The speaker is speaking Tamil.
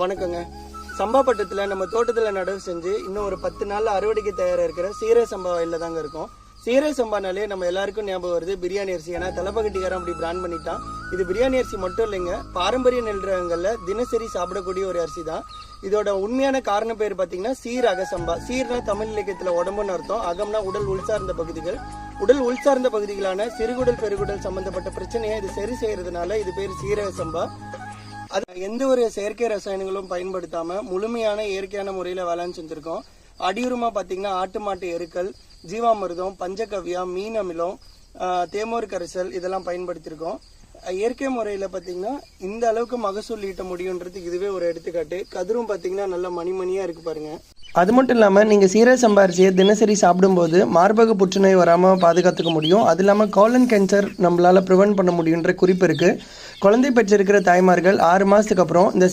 வணக்கங்க. சம்பாப்பட்டத்தில் நம்ம தோட்டத்தில் நடவு செஞ்சு இன்னும் ஒரு பத்து நாளில் அறுவடைக்கு தயாராக இருக்கிற சீரக சம்பா வயலில் தாங்க இருக்கும். சீரக சம்பானாலே நம்ம எல்லாருக்கும் ஞாபகம் வருது. பிரியாணி அரிசி. ஏன்னா தலப்பகட்டிக்காரன் அப்படி பிராண்ட் பண்ணிட்டான். இது பிரியாணி அரிசி மட்டும் இல்லைங்க. பாரம்பரிய நெல் ரகங்களில் தினசரி சாப்பிடக்கூடிய ஒரு அரிசி தான். இதோட உண்மையான காரண பேர் பார்த்தீங்கன்னா சீர் அகசம்பா சீர்னா தமிழ் இலக்கியத்தில் உடம்புன்னு அர்த்தம். அகம்னா உடல் உள்சார்ந்த பகுதிகள். உடல் உள்சார்ந்த பகுதிகளான சிறுகுடல் பெருகுடல் சம்பந்தப்பட்ட பிரச்சனையை இது சரி செய்யறதுனால இது பேர் சீரக சம்பா. அது எந்த ஒரு செயற்கை ரசாயனங்களும் பயன்படுத்தாம முழுமையான இயற்கையான முறையில வேளாண் செஞ்சிருக்கோம். அடியுரமா பாத்தீங்கன்னா ஆட்டு மாட்டு எருக்கள் ஜீவாமிர்தம் பஞ்சகவ்யா மீன் அமிலம் ஆஹ், தேமோர் கரைசல் இதெல்லாம் பயன்படுத்தியிருக்கோம் இயற்கை முறையில் பார்த்தீங்கன்னா இந்த அளவுக்கு மகசூல் ஈட்ட முடியுன்றதுக்கு இதுவே ஒரு எடுத்துக்காட்டு. கதிரும் பாத்தீங்கன்னா நல்ல மணிமணியா இருக்கு பாருங்க. அது மட்டும் இல்லாமல் நீங்கள் சீரக சம்பாரிச்சியை தினசரி சாப்பிடும்போது மார்பக புற்றுநோய் வராமல் பாதுகாத்துக்க முடியும். அது இல்லாமல் காலன் கேன்சர் நம்மளால் ப்ரிவென்ட் பண்ண முடியுன்ற குறிப்பு இருக்குது குழந்தை பெற்றிருக்கிற தாய்மார்கள் ஆறு மாதத்துக்கு அப்புறம் இந்த